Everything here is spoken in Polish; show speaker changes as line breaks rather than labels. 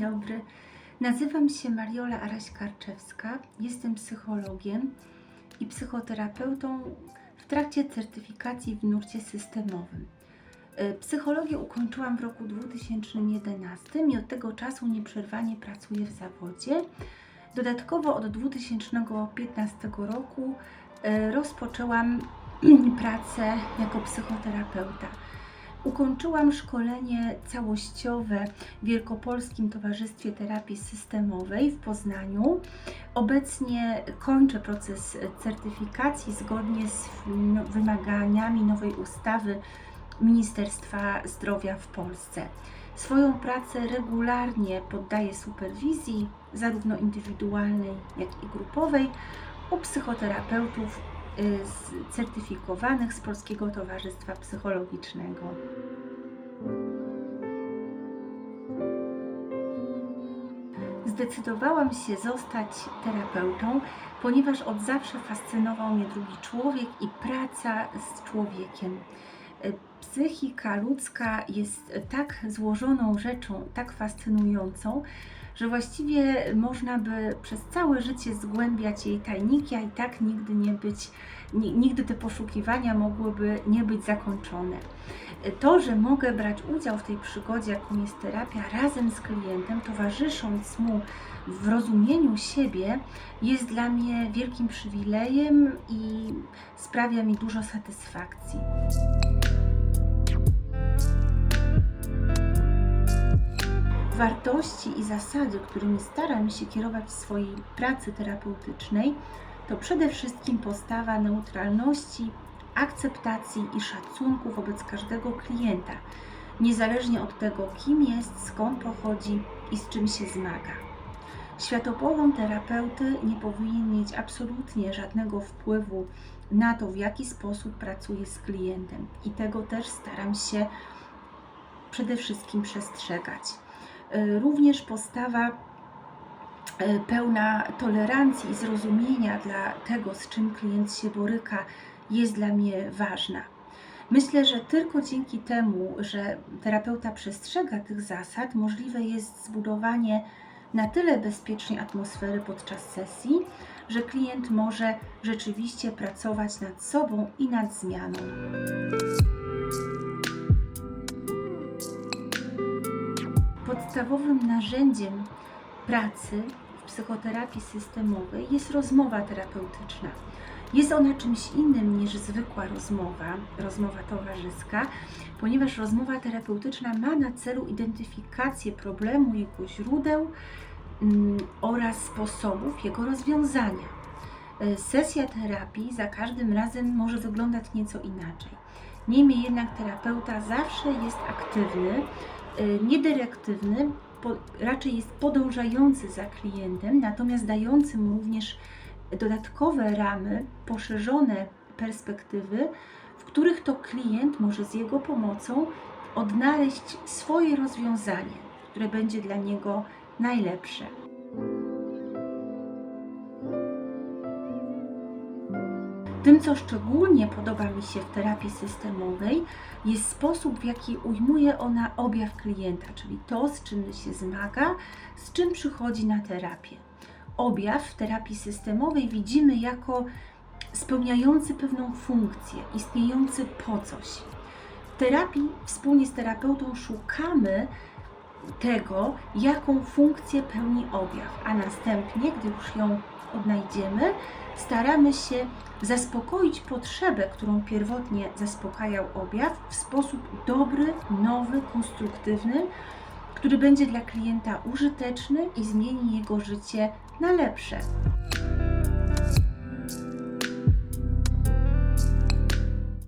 dobry. Nazywam się Mariola Araś-Karczewska. Jestem psychologiem i psychoterapeutą w trakcie certyfikacji w nurcie systemowym. E, Psychologię ukończyłam w roku 2011 i od tego czasu nieprzerwanie pracuję w zawodzie. Dodatkowo od 2015 roku e, rozpoczęłam pracę jako psychoterapeuta. Ukończyłam szkolenie całościowe w Wielkopolskim Towarzystwie Terapii Systemowej w Poznaniu. Obecnie kończę proces certyfikacji zgodnie z no, wymaganiami nowej ustawy Ministerstwa Zdrowia w Polsce. Swoją pracę regularnie poddaję superwizji, zarówno indywidualnej, jak i grupowej, u psychoterapeutów certyfikowanych z Polskiego Towarzystwa Psychologicznego. Zdecydowałam się zostać terapeutą, ponieważ od zawsze fascynował mnie drugi człowiek i praca z człowiekiem. Y, Psychika ludzka jest tak złożoną rzeczą, tak fascynującą, że właściwie można by przez całe życie zgłębiać jej tajniki, a i tak nigdy nie być, ni- nigdy te poszukiwania mogłyby nie być zakończone. To, że mogę brać udział w tej przygodzie, jaką jest terapia, razem z klientem, towarzysząc mu w rozumieniu siebie, jest dla mnie wielkim przywilejem i sprawia mi dużo satysfakcji. Wartości i zasady, którymi staram się kierować w swojej pracy terapeutycznej, to przede wszystkim postawa neutralności, akceptacji i szacunku wobec każdego klienta, niezależnie od tego, kim jest, skąd pochodzi i z czym się zmaga. Światopogląd terapeuty nie powinien mieć absolutnie żadnego wpływu na to, w jaki sposób pracuje z klientem, i tego też staram się przede wszystkim przestrzegać. Y, Również postawa y, pełna tolerancji i zrozumienia dla tego, z czym klient się boryka, jest dla mnie ważna. Myślę, że tylko dzięki temu, że terapeuta przestrzega tych zasad, możliwe jest zbudowanie na tyle bezpiecznej atmosfery podczas sesji, że klient może rzeczywiście pracować nad sobą i nad zmianą. Podstawowym narzędziem pracy w psychoterapii systemowej jest rozmowa terapeutyczna. Jest ona czymś innym niż zwykła rozmowa, rozmowa towarzyska, ponieważ rozmowa terapeutyczna ma na celu identyfikację problemu, jego źródeł mm, oraz sposobów jego rozwiązania. E, Sesja terapii za każdym razem może wyglądać nieco inaczej. Niemniej jednak terapeuta zawsze jest aktywny, niedyrektywny, po, raczej jest podążający za klientem, natomiast dający mu również dodatkowe ramy, poszerzone perspektywy, w których to klient może z jego pomocą odnaleźć swoje rozwiązanie, które będzie dla niego najlepsze. Tym, co szczególnie podoba mi się w terapii systemowej, jest sposób, w jaki ujmuje ona objaw klienta, czyli to, z czym się zmaga, z czym przychodzi na terapię. Objaw w terapii systemowej widzimy jako spełniający pewną funkcję, istniejący po coś. W terapii wspólnie z terapeutą szukamy tego, jaką funkcję pełni objaw, a następnie, gdy już ją odnajdziemy, staramy się zaspokoić potrzebę, którą pierwotnie zaspokajał objaw w sposób dobry, nowy, konstruktywny, który będzie dla klienta użyteczny i zmieni jego życie na lepsze.